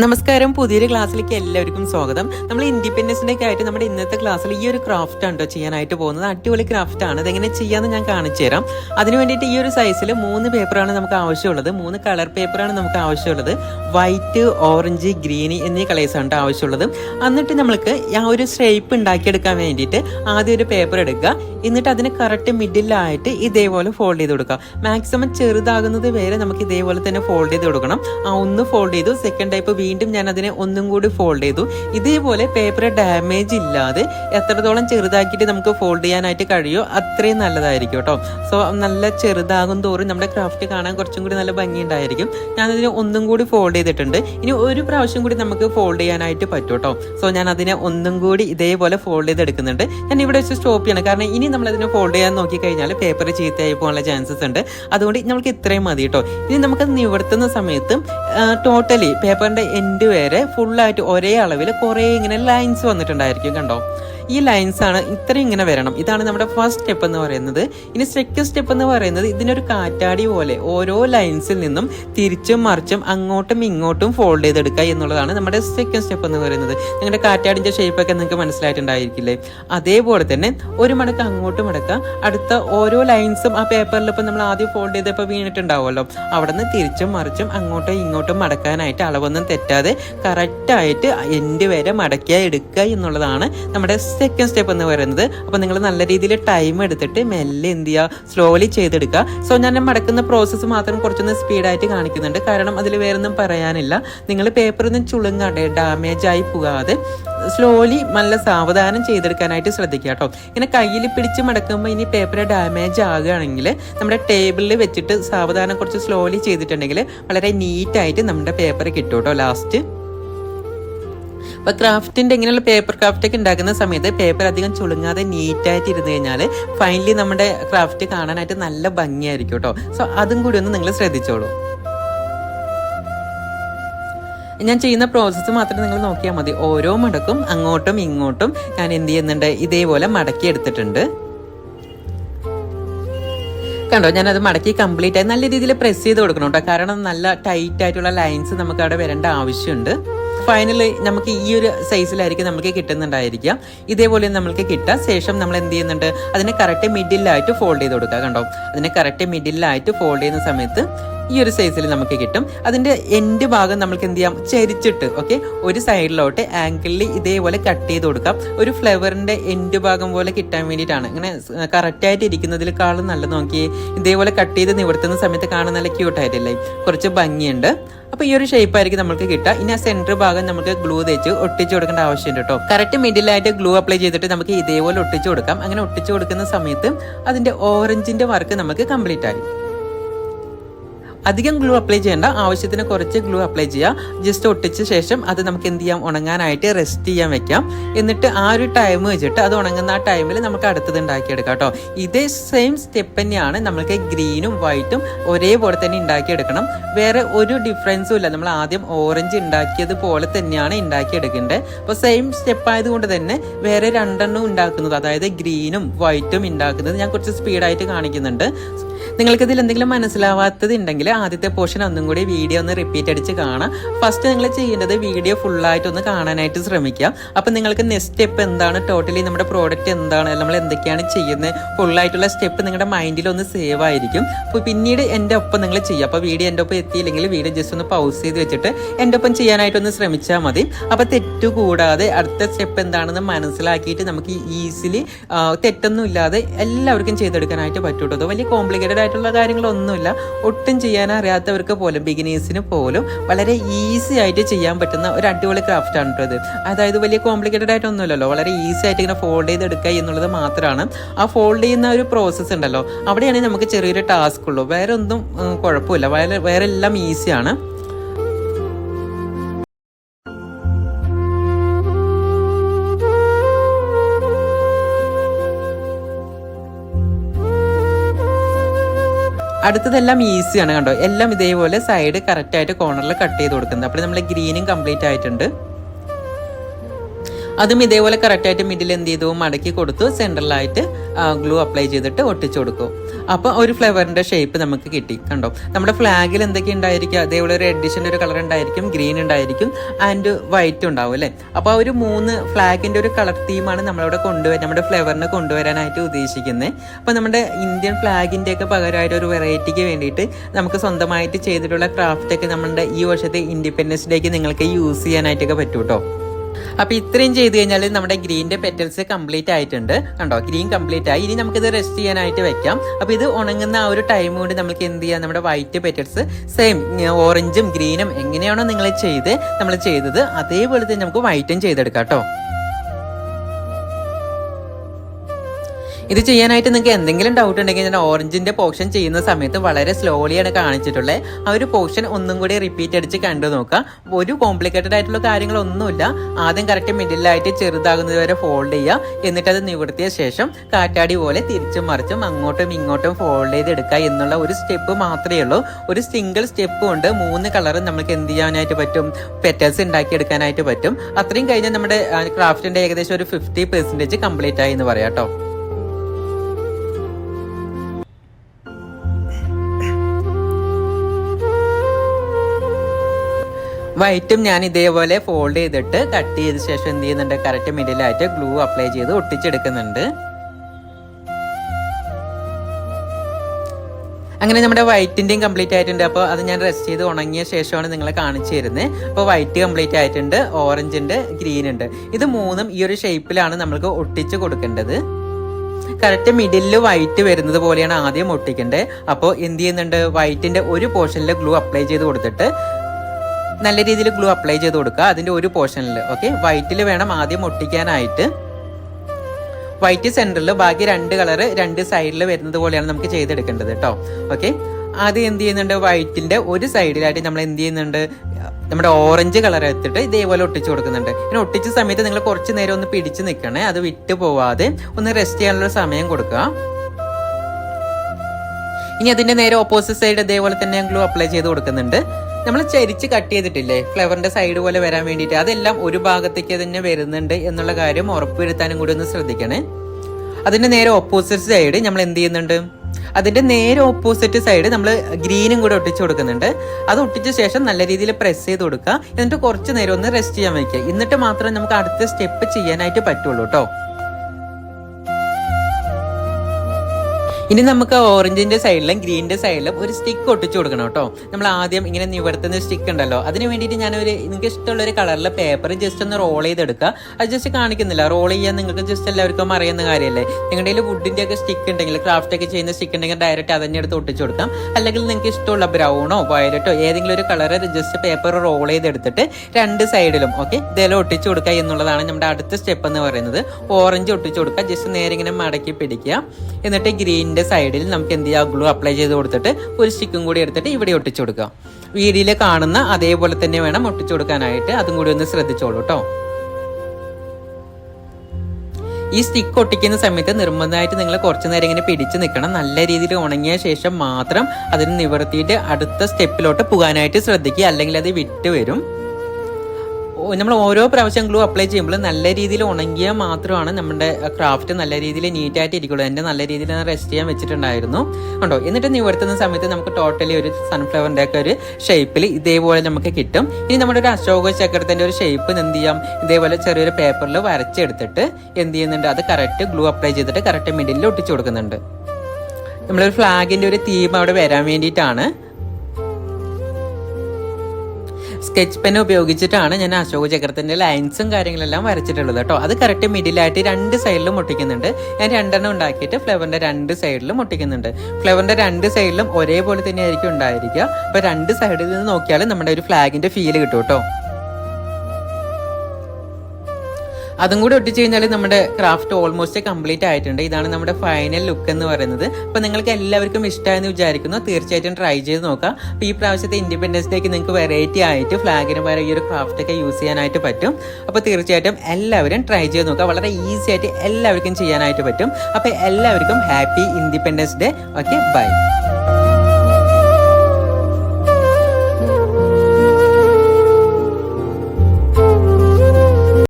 നമസ്കാരം. പുതിയൊരു ക്ലാസ്സിലേക്ക് എല്ലാവർക്കും സ്വാഗതം. നമ്മൾ ഇൻഡിപെൻഡൻസ് ഡേ ആയിട്ട് നമ്മുടെ ഇന്നത്തെ ക്ലാസ്സിൽ ഈ ഒരു ക്രാഫ്റ്റ് ആണ് ചെയ്യാനായിട്ട് പോകുന്നത്. അടിപൊളി ക്രാഫ്റ്റ് ആണ്. അതെങ്ങനെ ചെയ്യാമെന്ന് ഞാൻ കാണിച്ചു തരാം. അതിന് വേണ്ടിയിട്ട് ഈ ഒരു സൈസിൽ മൂന്ന് പേപ്പറാണ് നമുക്ക് ആവശ്യമുള്ളത്. മൂന്ന് കളർ പേപ്പറാണ് നമുക്ക് ആവശ്യമുള്ളത്. വൈറ്റ് ഓറഞ്ച് ഗ്രീൻ എന്നീ കളേഴ്സ് ആണ് ട്ടോ ആവശ്യമുള്ളത്. എന്നിട്ട് നമ്മൾക്ക് ആ ഒരു ഷേപ്പ് ഉണ്ടാക്കിയെടുക്കാൻ വേണ്ടിയിട്ട് ആദ്യം ഒരു പേപ്പർ എടുക്കുക. എന്നിട്ട് അതിന് കറക്റ്റ് മിഡിലായിട്ട് ഇതേപോലെ ഫോൾഡ് ചെയ്ത് കൊടുക്കുക. മാക്സിമം ചെറുതാകുന്നത് വരെ നമുക്ക് ഇതേപോലെ തന്നെ ഫോൾഡ് ചെയ്ത് കൊടുക്കണം. ആ ഒന്ന് ഫോൾഡ് ചെയ്തു. സെക്കൻഡ് ടൈപ്പ് വീണ്ടും ഞാൻ അതിനെ ഒന്നും കൂടി ഫോൾഡ് ചെയ്തു. ഇതേപോലെ പേപ്പർ ഡാമേജ് ഇല്ലാതെ എത്രത്തോളം ചെറുതാക്കിയിട്ട് നമുക്ക് ഫോൾഡ് ചെയ്യാനായിട്ട് കഴിയുമോ അത്രയും നല്ലതായിരിക്കും കേട്ടോ. സോ നല്ല ചെറുതാകും തോറും നമ്മുടെ ക്രാഫ്റ്റ് കാണാൻ കുറച്ചും കൂടി നല്ല ഭംഗിയുണ്ടായിരിക്കും. ഞാനതിനെ ഒന്നും കൂടി ഫോൾഡ് ചെയ്തിട്ടുണ്ട്. ഇനി ഒരു പ്രാവശ്യം കൂടി നമുക്ക് ഫോൾഡ് ചെയ്യാനായിട്ട് പറ്റും കേട്ടോ. സോ ഞാൻ അതിനെ ഒന്നും കൂടി ഇതേപോലെ ഫോൾഡ് ചെയ്തെടുക്കുന്നുണ്ട്. ഞാൻ ഇവിടെ വെച്ച് സ്റ്റോപ്പ് ചെയ്യണം. കാരണം ഇനി നമ്മൾ അതിനെ ഫോൾഡ് ചെയ്യാൻ നോക്കി കഴിഞ്ഞാൽ പേപ്പർ ചീത്തയായി പോകാനുള്ള ചാൻസസ് ഉണ്ട്. അതുകൊണ്ട് നമുക്ക് ഇത്രയും മതി കേട്ടോ. ഇനി നമുക്ക് നിവർത്തുന്ന സമയത്തും ടോട്ടലി പേപ്പറിന്റെ എൻഡ് വരെ ഫുള്ളായിട്ട് ഒരേ അളവിൽ കുറേ ഇങ്ങനെ ലൈൻസ് വന്നിട്ടുണ്ടായിരിക്കും കണ്ടോ? ഈ ലൈൻസ് ആണ് ഇത്രയും ഇങ്ങനെ വരണം. ഇതാണ് നമ്മുടെ ഫസ്റ്റ് സ്റ്റെപ്പ് എന്ന് പറയുന്നത്. ഇനി സെക്കൻഡ് സ്റ്റെപ്പ് എന്ന് പറയുന്നത് ഇതിനൊരു കാറ്റാടി പോലെ ഓരോ ലൈൻസിൽ നിന്നും തിരിച്ചും മറിച്ചും അങ്ങോട്ടും ഇങ്ങോട്ടും ഫോൾഡ് ചെയ്തെടുക്കുക എന്നുള്ളതാണ് നമ്മുടെ സെക്കൻഡ് സ്റ്റെപ്പ് എന്ന് പറയുന്നത്. നിങ്ങളുടെ കാറ്റാടിന്റെ ഷേപ്പൊക്കെ നിങ്ങൾക്ക് മനസ്സിലായിട്ടുണ്ടായിരിക്കില്ലേ? അതേപോലെ തന്നെ ഒരു മടക്ക് അങ്ങോട്ടും മടക്കുക. അടുത്ത ഓരോ ലൈൻസും ആ പേപ്പറിൽ ഇപ്പം നമ്മൾ ആദ്യം ഫോൾഡ് ചെയ്തപ്പോൾ വീണിട്ടുണ്ടാവുമല്ലോ. അവിടെ നിന്ന് തിരിച്ചും മറിച്ചും അങ്ങോട്ടും ഇങ്ങോട്ടും മടക്കാനായിട്ട് അളവൊന്നും തെറ്റാതെ കറക്റ്റായിട്ട് എൻഡ് വരെ മടക്കിയാൽ എടുക്കുക എന്നുള്ളതാണ് നമ്മുടെ സെക്കൻഡ് സ്റ്റെപ്പ് എന്ന് പറയുന്നത്. അപ്പോൾ നിങ്ങൾ നല്ല രീതിയിൽ ടൈം എടുത്തിട്ട് മെല്ലെ എന്ത് ചെയ്യുക സ്ലോലി ചെയ്തെടുക്കുക. സോ ഞാൻ മടക്കുന്ന പ്രോസസ്സ് മാത്രം കുറച്ചൊന്ന് സ്പീഡായിട്ട് കാണിക്കുന്നുണ്ട്. കാരണം അതിൽ വേറൊന്നും പറയാനില്ല. നിങ്ങൾ പേപ്പറൊന്നും ചുളുങ്ങാതെ ഡാമേജ് ആയി പോകാതെ സ്ലോലി നല്ല സാവധാനം ചെയ്തെടുക്കാനായിട്ട് ശ്രദ്ധിക്കുക കേട്ടോ. ഇങ്ങനെ കയ്യിൽ പിടിച്ച് മടക്കുമ്പോൾ ഇനി പേപ്പർ ഡാമേജ് ആകുകയാണെങ്കിൽ നമ്മുടെ ടേബിളിൽ വെച്ചിട്ട് സാവധാനം കുറച്ച് സ്ലോലി ചെയ്തിട്ടുണ്ടെങ്കിൽ വളരെ നീറ്റായിട്ട് നമ്മുടെ പേപ്പർ കിട്ടും കേട്ടോ ലാസ്റ്റ് അപ്പോൾ ക്രാഫ്റ്റിന്റെ ഇങ്ങനെയുള്ള പേപ്പർ ക്രാഫ്റ്റ് ഒക്കെ ഉണ്ടാക്കുന്ന സമയത്ത് പേപ്പർ അധികം ചുളുങ്ങാതെ നീറ്റായിട്ട് ഇരുന്ന് കഴിഞ്ഞാൽ ഫൈനലി നമ്മുടെ ക്രാഫ്റ്റ് കാണാനായിട്ട് നല്ല ഭംഗിയായിരിക്കും കേട്ടോ സോ അതും കൂടി ഒന്ന് നിങ്ങൾ ശ്രദ്ധിച്ചോളൂ. ഞാൻ ചെയ്യുന്ന പ്രോസസ്സ് മാത്രം നിങ്ങൾ നോക്കിയാൽ മതി. ഓരോ മടക്കും അങ്ങോട്ടും ഇങ്ങോട്ടും ഞാൻ എന്ത് ചെയ്യുന്നുണ്ട്? ഇതേപോലെ മടക്കി എടുത്തിട്ടുണ്ട്. കണ്ടോ? ഞാനത് മടക്കി കംപ്ലീറ്റ് ആയി നല്ല രീതിയിൽ പ്രസ് ചെയ്ത് കൊടുക്കണം കേട്ടോ കാരണം നല്ല ടൈറ്റ് ആയിട്ടുള്ള ലൈൻസ് നമുക്ക് അവിടെ വരേണ്ട ആവശ്യമുണ്ട്. ഫൈനലി നമുക്ക് ഈ ഒരു സൈസിലായിരിക്കും നമുക്ക് കിട്ടുന്നുണ്ടായിരിക്കാം ഇതേപോലെ നമ്മൾക്ക് കിട്ടുക ശേഷം നമ്മൾ എന്ത് ചെയ്യുന്നുണ്ട്? അതിനെ കറക്റ്റ് മിഡിലായിട്ട് ഫോൾഡ് ചെയ്ത് കൊടുക്കുക കണ്ടോ? അതിനെ കറക്റ്റ് മിഡിലായിട്ട് ഫോൾഡ് ചെയ്യുന്ന സമയത്ത് ഈ ഒരു സൈസിൽ നമുക്ക് കിട്ടും. അതിന്റെ എൻഡ് ഭാഗം നമുക്ക് എന്ത് ചെയ്യാം? ചരിച്ചിട്ട് ഓക്കെ ഒരു സൈഡിലോട്ട് ആംഗിളിൽ ഇതേപോലെ കട്ട് ചെയ്ത് കൊടുക്കാം. ഒരു ഫ്ലവറിന്റെ എൻഡ് ഭാഗം പോലെ കിട്ടാൻ വേണ്ടിയിട്ടാണ്. ഇങ്ങനെ കറക്റ്റായിട്ട് ഇരിക്കുന്നതിനേക്കാളും നല്ല നോക്കി ഇതേപോലെ കട്ട് ചെയ്ത് നിവർത്തുന്ന സമയത്ത് കാണാൻ നല്ല ക്യൂട്ടായിട്ടില്ലേ കുറച്ച് ഭംഗിയുണ്ട്. അപ്പൊ ഈ ഒരു ഷേപ്പ് ആയിരിക്കും നമുക്ക് കിട്ടുക. ഇനി ആ സെന്റർ ഭാഗം നമുക്ക് ഗ്ലൂ തേച്ച് ഒട്ടിച്ചു കൊടുക്കേണ്ട ആവശ്യമുണ്ട് കേട്ടോ. കറക്റ്റ് മിഡിലായിട്ട് ഗ്ലൂ അപ്ലൈ ചെയ്തിട്ട് നമുക്ക് ഇതേപോലെ ഒട്ടിച്ചു കൊടുക്കാം. അങ്ങനെ ഒട്ടിച്ചു കൊടുക്കുന്ന സമയത്ത് അതിന്റെ ഓറഞ്ചിന്റെ വർക്ക് നമുക്ക് കംപ്ലീറ്റ് ആയി അധികം ഗ്ലൂ അപ്ലൈ ചെയ്യേണ്ട. ആവശ്യത്തിന് കുറച്ച് ഗ്ലൂ അപ്ലൈ ചെയ്യുക ജസ്റ്റ് ഒട്ടിച്ച ശേഷം അത് നമുക്ക് എന്ത് ചെയ്യാം? ഉണങ്ങാനായിട്ട് റെസ്റ്റ് ചെയ്യാൻ വെക്കാം. എന്നിട്ട് ആ ഒരു ടൈം വെച്ചിട്ട് അത് ഉണങ്ങുന്ന ആ ടൈമിൽ നമുക്ക് അടുത്തത് ഉണ്ടാക്കിയെടുക്കാം കേട്ടോ ഇതേ സെയിം സ്റ്റെപ്പ് തന്നെയാണ് നമ്മൾക്ക് ഗ്രീനും വൈറ്റും ഒരേപോലെ തന്നെ ഉണ്ടാക്കിയെടുക്കണം. വേറെ ഒരു ഡിഫറൻസും ഇല്ല. നമ്മൾ ആദ്യം ഓറഞ്ച് ഉണ്ടാക്കിയത് പോലെ തന്നെയാണ് ഉണ്ടാക്കിയെടുക്കേണ്ടത്. അപ്പോൾ സെയിം സ്റ്റെപ്പ് ആയതുകൊണ്ട് തന്നെ വേറെ രണ്ടെണ്ണം ഉണ്ടാക്കുന്നത് അതായത് ഗ്രീനും വൈറ്റും ഉണ്ടാക്കുന്നത് ഞാൻ കുറച്ച് സ്പീഡായിട്ട് കാണിക്കുന്നുണ്ട്. നിങ്ങൾക്ക് ഇതിൽ എന്തെങ്കിലും മനസ്സിലാവാത്തത് ഉണ്ടെങ്കിൽ ആദ്യത്തെ പോർഷൻ ഒന്നും കൂടി വീഡിയോ ഒന്ന് റിപ്പീറ്റ് അടിച്ച് കാണാം. ഫസ്റ്റ് നിങ്ങൾ ചെയ്യേണ്ടത് വീഡിയോ ഫുള്ളായിട്ട് ഒന്ന് കാണാനായിട്ട് ശ്രമിക്കുക. അപ്പം നിങ്ങൾക്ക് നെക്സ്റ്റ് സ്റ്റെപ്പ് എന്താണ്? ടോട്ടലി നമ്മുടെ പ്രോഡക്റ്റ് എന്താണ്? നമ്മൾ എന്തൊക്കെയാണ് ചെയ്യുന്നത്? ഫുള്ളായിട്ടുള്ള സ്റ്റെപ്പ് നിങ്ങളുടെ മൈൻഡിൽ ഒന്ന് സേവ് ആയിരിക്കും. അപ്പോൾ പിന്നീട് എന്റെ ഒപ്പം നിങ്ങൾ ചെയ്യുക. അപ്പോൾ വീഡിയോ എന്റെ ഒപ്പം എത്തിയില്ലെങ്കിൽ വീഡിയോ ജസ്റ്റ് ഒന്ന് പൗസ് ചെയ്ത് വെച്ചിട്ട് എന്റെ ഒപ്പം ചെയ്യാനായിട്ടൊന്ന് ശ്രമിച്ചാൽ മതി. അപ്പോൾ തെറ്റു കൂടാതെ അടുത്ത സ്റ്റെപ്പ് എന്താണെന്ന് മനസ്സിലാക്കിയിട്ട് നമുക്ക് ഈസിലി തെറ്റൊന്നും ഇല്ലാതെ എല്ലാവർക്കും ചെയ്തെടുക്കാനായിട്ട് പറ്റൂട്ടോ വലിയ കോംപ്ലിക്കേറ്റഡ് ആയിട്ടുള്ള കാര്യങ്ങളൊന്നുമില്ല. ഒട്ടും ചെയ്യാൻ അറിയാത്തവർക്ക് പോലും ബിഗിനേഴ്സിന് പോലും വളരെ ഈസി ആയിട്ട് ചെയ്യാൻ പറ്റുന്ന ഒരു അടിപൊളി ക്രാഫ്റ്റ് ആണ് കേട്ടോ ഇത്. അതായത് വലിയ കോംപ്ലിക്കേറ്റഡ് ആയിട്ടൊന്നുമില്ലല്ലോ. വളരെ ഈസി ആയിട്ട് ഇങ്ങനെ ഫോൾഡ് ചെയ്തെടുക്കുക എന്നുള്ളത് മാത്രമാണ്. ആ ഫോൾഡ് ചെയ്യുന്ന ഒരു പ്രോസസ്സ് ഉണ്ടല്ലോ. അവിടെയാണെങ്കിൽ നമുക്ക് ചെറിയൊരു ടാസ്ക് ഉള്ളൂ. വേറെ ഒന്നും കുഴപ്പമില്ല. വേറെ വേറെ എല്ലാം ഈസിയാണ് അടുത്തതെല്ലാം ഈസിയാണ് കണ്ടോ? എല്ലാം ഇതേപോലെ സൈഡ് കറക്റ്റ് ആയിട്ട് കോർണറിൽ കട്ട് ചെയ്ത് കൊടുക്കുന്നത്. അപ്പോൾ നമ്മൾ ഗ്രീനും കംപ്ലീറ്റ് ആയിട്ടുണ്ട്. അതും ഇതേപോലെ കറക്റ്റ് ആയിട്ട് മിഡിൽ എന്ത് ചെയ്തു? മടക്കി കൊടുത്തു. സെൻട്രലായിട്ട് ഗ്ലൂ അപ്ലൈ ചെയ്തിട്ട് ഒട്ടിച്ചു കൊടുക്കും. അപ്പോൾ ഒരു ഫ്ലവറിന്റെ ഷേപ്പ് നമുക്ക് കിട്ടി കണ്ടോ? നമ്മുടെ ഫ്ലാഗിൽ എന്തൊക്കെ ഉണ്ടായിരിക്കും? അതേപോലെ ഒരു എഡിഷന്റെ ഒരു കളർ ഉണ്ടായിരിക്കും ഗ്രീൻ ഉണ്ടായിരിക്കും ആൻഡ് വൈറ്റ് ഉണ്ടാവും അല്ലേ? അപ്പോൾ ആ ഒരു മൂന്ന് ഫ്ലാഗിന്റെ ഒരു കളർ തീമാണ് നമ്മളിവിടെ കൊണ്ടുവരാൻ നമ്മുടെ ഫ്ലവറിനെ കൊണ്ടുവരാനായിട്ട് ഉദ്ദേശിക്കുന്നത് അപ്പോൾ നമ്മുടെ ഇന്ത്യൻ ഫ്ലാഗിന്റെ ഒക്കെ പകരമായിട്ട് ഒരു വെറൈറ്റിക്ക് വേണ്ടിയിട്ട് നമുക്ക് സ്വന്തമായിട്ട് ചെയ്തിട്ടുള്ള ക്രാഫ്റ്റ് ഒക്കെ നമ്മുടെ ഈ വർഷത്തെ ഇൻഡിപെൻഡൻസ് ഡേക്ക് നിങ്ങൾക്ക് യൂസ് ചെയ്യാനായിട്ടൊക്കെ പറ്റൂ കേട്ടോ അപ്പൊ ഇത്രയും ചെയ്ത് കഴിഞ്ഞാൽ നമ്മുടെ ഗ്രീനിന്റെ പെറ്റൽസ് കംപ്ലീറ്റ് ആയിട്ടുണ്ട്. കണ്ടോ? ഗ്രീൻ കംപ്ലീറ്റ് ആയി. ഇനി നമുക്കിത് റെസ്റ്റ് ചെയ്യാനായിട്ട് വെക്കാം. അപ്പോൾ ഇത് ഉണങ്ങുന്ന ആ ഒരു ടൈം കൊണ്ട് നമുക്ക് എന്ത് ചെയ്യാം? നമ്മുടെ വൈറ്റ് പെറ്റൽസ് സെയിം ഓറഞ്ചും ഗ്രീനും എങ്ങനെയാണോ നിങ്ങൾ ചെയ്ത് നമ്മൾ ചെയ്തത് അതേപോലെ തന്നെ നമുക്ക് വൈറ്റും ചെയ്തെടുക്കാം കേട്ടോ. ഇത് ചെയ്യാനായിട്ട് നിങ്ങൾക്ക് എന്തെങ്കിലും ഡൗട്ട് ഉണ്ടെങ്കിൽ ഞാൻ ഓറഞ്ചിന്റെ പോർഷൻ ചെയ്യുന്ന സമയത്ത് വളരെ സ്ലോലിയാണ് കാണിച്ചിട്ടുള്ളത് ആ ഒരു പോർഷൻ ഒന്നും കൂടി റിപ്പീറ്റ് അടിച്ച് കണ്ടു നോക്കുക. ഒരു കോംപ്ലിക്കേറ്റഡ് ആയിട്ടുള്ള കാര്യങ്ങളൊന്നുമില്ല. ആദ്യം കറക്റ്റ് മിഡിലായിട്ട് ചെറുതാകുന്നത് വരെ ഫോൾഡ് ചെയ്യുക. എന്നിട്ട് അത് നിവർത്തിയ ശേഷം കാറ്റാടി പോലെ തിരിച്ചും മറിച്ചും അങ്ങോട്ടും ഇങ്ങോട്ടും ഫോൾഡ് ചെയ്തെടുക്കുക എന്നുള്ള ഒരു സ്റ്റെപ്പ് മാത്രമേ ഉള്ളൂ. ഒരു സിംഗിൾ സ്റ്റെപ്പ് കൊണ്ട് മൂന്ന് കളർ നമുക്ക് എന്ത് ചെയ്യാനായിട്ട് പറ്റും? പെറ്റൽസ് ഉണ്ടാക്കിയെടുക്കാനായിട്ട് പറ്റും. അത്രയും കഴിഞ്ഞാൽ നമ്മുടെ ക്രാഫ്റ്റിന്റെ ഏകദേശം ഒരു ഫിഫ്റ്റി പെർസെന്റേജ് കംപ്ലീറ്റ് ആയി എന്ന് പറയാം കേട്ടോ. വൈറ്റും ഞാൻ ഇതേപോലെ ഫോൾഡ് ചെയ്തിട്ട് കട്ട് ചെയ്ത ശേഷം എന്ത് ചെയ്യുന്നുണ്ട്? കറക്റ്റ് മിഡിലായിട്ട് ഗ്ലൂ അപ്ലൈ ചെയ്ത് ഒട്ടിച്ചെടുക്കുന്നുണ്ട്. അങ്ങനെ നമ്മുടെ വൈറ്റിന്റെയും കംപ്ലീറ്റ് ആയിട്ടുണ്ട്. അപ്പോൾ അത് ഞാൻ റെസ്റ്റ് ചെയ്ത് ഉണങ്ങിയ ശേഷമാണ് നിങ്ങളെ കാണിച്ചു തരുന്നത്. അപ്പോൾ വൈറ്റ് കംപ്ലീറ്റ് ആയിട്ടുണ്ട് ഓറഞ്ച് ഉണ്ട് ഗ്രീൻ ഉണ്ട്. ഇത് മൂന്നും ഈ ഒരു ഷേപ്പിലാണ് നമ്മൾക്ക് ഒട്ടിച്ച് കൊടുക്കേണ്ടത്. കറക്റ്റ് മിഡിലിൽ വൈറ്റ് വരുന്നത് പോലെയാണ് ആദ്യം ഒട്ടിക്കേണ്ടത്. അപ്പോൾ എന്ത് ചെയ്യുന്നുണ്ട്? വൈറ്റിന്റെ ഒരു പോർഷനിൽ ഗ്ലൂ അപ്ലൈ ചെയ്ത് കൊടുത്തിട്ട് നല്ല രീതിയിൽ ഗ്ലൂ അപ്ലൈ ചെയ്ത് കൊടുക്കുക. അതിന്റെ ഒരു പോർഷനിൽ ഓക്കെ വൈറ്റിൽ വേണം ആദ്യം ഒട്ടിക്കാനായിട്ട്. വൈറ്റ് സെന്ററിൽ ബാക്കി രണ്ട് കളർ രണ്ട് സൈഡിൽ വരുന്നത് പോലെയാണ് നമുക്ക് ചെയ്തെടുക്കേണ്ടത് കേട്ടോ ഓക്കെ ആദ്യം എന്ത് ചെയ്യുന്നുണ്ട്? വൈറ്റിന്റെ ഒരു സൈഡിലായിട്ട് നമ്മൾ എന്ത് ചെയ്യുന്നുണ്ട്? നമ്മുടെ ഓറഞ്ച് കളർ എടുത്തിട്ട് ഇതേപോലെ ഒട്ടിച്ചു കൊടുക്കുന്നുണ്ട്. പിന്നെ ഒട്ടിച്ച സമയത്ത് നിങ്ങൾ കുറച്ച് നേരം ഒന്ന് പിടിച്ച് നിൽക്കണേ. അത് വിട്ടു പോവാതെ ഒന്ന് റെസ്റ്റ് ചെയ്യാനുള്ള സമയം കൊടുക്കുക. ഇനി അതിന്റെ നേരെ ഓപ്പോസിറ്റ് സൈഡ് ഇതേപോലെ തന്നെ ഗ്ലൂ അപ്ലൈ ചെയ്ത് കൊടുക്കുന്നുണ്ട്. നമ്മൾ ചരിച്ച് കട്ട് ചെയ്തിട്ടില്ലേ? ഫ്ലവറിന്റെ സൈഡ് പോലെ വരാൻ വേണ്ടിയിട്ട്. അതെല്ലാം ഒരു ഭാഗത്തേക്ക് തന്നെ വരുന്നുണ്ട് എന്നുള്ള കാര്യം ഉറപ്പുവരുത്താനും കൂടി ഒന്ന് ശ്രദ്ധിക്കണേ. അതിന്റെ നേരെ ഓപ്പോസിറ്റ് സൈഡ് നമ്മൾ എന്ത് ചെയ്യുന്നുണ്ട്? അതിന്റെ നേരെ ഓപ്പോസിറ്റ് സൈഡ് നമ്മൾ ഗ്രീനും കൂടെ ഒട്ടിച്ച് കൊടുക്കുന്നുണ്ട്. അത് ഒട്ടിച്ച ശേഷം നല്ല രീതിയിൽ പ്രസ് ചെയ്ത് കൊടുക്കുക. എന്നിട്ട് കുറച്ച് നേരം ഒന്ന് റെസ്റ്റ് ചെയ്യാൻ വയ്ക്കുക എന്നിട്ട് മാത്രമേ നമുക്ക് അടുത്ത സ്റ്റെപ്പ് ചെയ്യാനായിട്ട് പറ്റുള്ളൂ കേട്ടോ ഇനി നമുക്ക് ഓറഞ്ചിന്റെ സൈഡിലും ഗ്രീനിന്റെ സൈഡിലും ഒരു സ്റ്റിക്ക് ഒട്ടിച്ചു കൊടുക്കണം കേട്ടോ. നമ്മൾ ആദ്യം ഇങ്ങനെ നിവർത്തുന്ന സ്റ്റിക്ക് ഉണ്ടല്ലോ. അതിന് വേണ്ടിയിട്ട് ഞാനൊരു നിങ്ങൾക്ക് ഇഷ്ടമുള്ള ഒരു കളറിലെ പേപ്പർ ജസ്റ്റ് ഒന്ന് റോൾ ചെയ്തെടുക്കുക. അത് ജസ്റ്റ് കാണിക്കുന്നില്ല. റോൾ ചെയ്യാൻ നിങ്ങൾക്ക് ജസ്റ്റ് എല്ലാവർക്കും അറിയുന്ന കാര്യമല്ലേ? നിങ്ങളുടെ കയ്യിൽ വുഡിന്റെ ഒക്കെ സ്റ്റിക്ക് ഉണ്ടെങ്കിൽ ക്രാഫ്റ്റ് ഒക്കെ ചെയ്യുന്ന സ്റ്റിക്ക് ഉണ്ടെങ്കിൽ ഡയറക്റ്റ് അതന്നെ എടുത്ത് ഒട്ടിച്ചു കൊടുക്കാം. അല്ലെങ്കിൽ നിങ്ങൾക്ക് ഇഷ്ടമുള്ള ബ്രൗണോ വയലറ്റോ ഏതെങ്കിലും ഒരു കളർ ജസ്റ്റ് പേപ്പർ റോൾ ചെയ്തെടുത്തിട്ട് രണ്ട് സൈഡിലും ഓക്കെ ഇതെല്ലാം ഒട്ടിച്ചു കൊടുക്കുക എന്നുള്ളതാണ് നമ്മുടെ അടുത്ത സ്റ്റെപ്പ് എന്ന് പറയുന്നത്. ഓറഞ്ച് ഒട്ടിച്ചു കൊടുക്കുക. ജസ്റ്റ് നേരെ ഇങ്ങനെ മടക്കി പിടിക്കുക. എന്നിട്ട് ഗ്രീനിന്റെ സൈഡിൽ നമുക്ക് എന്ത് ചെയ്യാം ഗ്ലൂ അപ്ലൈ ചെയ്ത് കൊടുത്തിട്ട് ഒരു സ്റ്റിക്കും കൂടി എടുത്തിട്ട് ഇവിടെ ഒട്ടിച്ചു കൊടുക്കുക വീഡിയോയിൽ കാണുന്ന അതേപോലെ തന്നെ വേണം ഒട്ടിച്ചു കൊടുക്കാനായിട്ട്. അതും കൂടി ഒന്ന് ശ്രദ്ധിച്ചോളൂ കേട്ടോ ഈ സ്റ്റിക്ക് ഒട്ടിക്കുന്ന സമയത്ത് നിർബന്ധമായിട്ട് നിങ്ങൾ കുറച്ച് നേരം ഇങ്ങനെ പിടിച്ചു നിൽക്കണം. നല്ല രീതിയിൽ ഉണങ്ങിയ ശേഷം മാത്രം അതിന് നിവർത്തിയിട്ട് അടുത്ത സ്റ്റെപ്പിലോട്ട് പോകാനായിട്ട് ശ്രദ്ധിക്കുക. അല്ലെങ്കിൽ അത് വിട്ട് വരും നമ്മൾ ഓരോ പ്രാവശ്യം ഗ്ലൂ അപ്ലൈ ചെയ്യുമ്പോൾ നല്ല രീതിയിൽ ഉണങ്ങിയാൽ മാത്രമാണ് നമ്മുടെ ക്രാഫ്റ്റ് നല്ല രീതിയിൽ നീറ്റായിട്ട് ഇരിക്കുള്ളൂ. എന്റെ നല്ല രീതിയിൽ ഞാൻ റെസ്റ്റ് ചെയ്യാൻ വെച്ചിട്ടുണ്ടായിരുന്നു. ഉണ്ടോ എന്നിട്ട് നിവർത്തുന്ന സമയത്ത് നമുക്ക് ടോട്ടലി ഒരു സൺഫ്ലവറിന്റെ ഒക്കെ ഒരു ഷേപ്പിൽ ഇതേപോലെ നമുക്ക് കിട്ടും. ഇനി നമ്മുടെ ഒരു അശോക ചക്രത്തിന്റെ ഒരു ഷേപ്പ് എന്ത് ചെയ്യാം? ഇതേപോലെ ചെറിയൊരു പേപ്പറിൽ വരച്ചെടുത്തിട്ട് എന്ത് ചെയ്യുന്നുണ്ട്? അത് കറക്റ്റ് ഗ്ലൂ അപ്ലൈ ചെയ്തിട്ട് കറക്റ്റ് മിഡിലിൽ ഒട്ടിച്ചു കൊടുക്കുന്നുണ്ട്. നമ്മളൊരു ഫ്ലാഗിന്റെ ഒരു തീം അവിടെ വരാൻ വേണ്ടിയിട്ടാണ്. സ്കെച്ച് പെൻ ഉപയോഗിച്ചിട്ടാണ് ഞാൻ അശോക ചക്രത്തിന്റെ ലൈൻസും കാര്യങ്ങളെല്ലാം വരച്ചിട്ടുള്ളത് കേട്ടോ. അത് കറക്റ്റ് മിഡിലായിട്ട് രണ്ട് സൈഡിലും ഒട്ടിക്കുന്നുണ്ട്. ഞാൻ രണ്ടെണ്ണം ഉണ്ടാക്കിയിട്ട് ഫ്ലവറിന്റെ രണ്ട് സൈഡിലും ഒട്ടിക്കുന്നുണ്ട്. ഫ്ലവറിന്റെ രണ്ട് സൈഡിലും ഒരേപോലെ തന്നെ ആയിരിക്കും ഉണ്ടായിരിക്കുക. അപ്പോൾ രണ്ട് സൈഡിൽ നിന്ന് നോക്കിയാൽ നമ്മുടെ ഒരു ഫ്ലാഗിന്റെ ഫീൽ കിട്ടും കേട്ടോ. അതും കൂടി ഒട്ടിച്ച് കഴിഞ്ഞാൽ നമ്മുടെ ക്രാഫ്റ്റ് ഓൾമോസ്റ്റ് കംപ്ലീറ്റ് ആയിട്ടുണ്ട്. ഇതാണ് നമ്മുടെ ഫൈനൽ ലുക്ക് എന്ന് പറയുന്നത്. അപ്പൊ നിങ്ങൾക്ക് എല്ലാവർക്കും ഇഷ്ടമായെന്ന് വിചാരിക്കുന്നു. തീർച്ചയായിട്ടും ട്രൈ ചെയ്ത് നോക്കാം. അപ്പൊ ഈ പ്രാവശ്യത്തെ ഇൻഡിപെൻഡൻസ് ഡേക്ക് നിങ്ങൾക്ക് വെറൈറ്റി ആയിട്ട് ഫ്ലാഗിന് പകരം ഈ ഒരു ക്രാഫ്റ്റ് ഒക്കെ യൂസ് ചെയ്യാനായിട്ട് പറ്റും. അപ്പോൾ തീർച്ചയായിട്ടും എല്ലാവരും ട്രൈ ചെയ്ത് നോക്കുക വളരെ ഈസി ആയിട്ട് എല്ലാവർക്കും ചെയ്യാനായിട്ട് പറ്റും. അപ്പോൾ എല്ലാവർക്കും happy independence day okay bye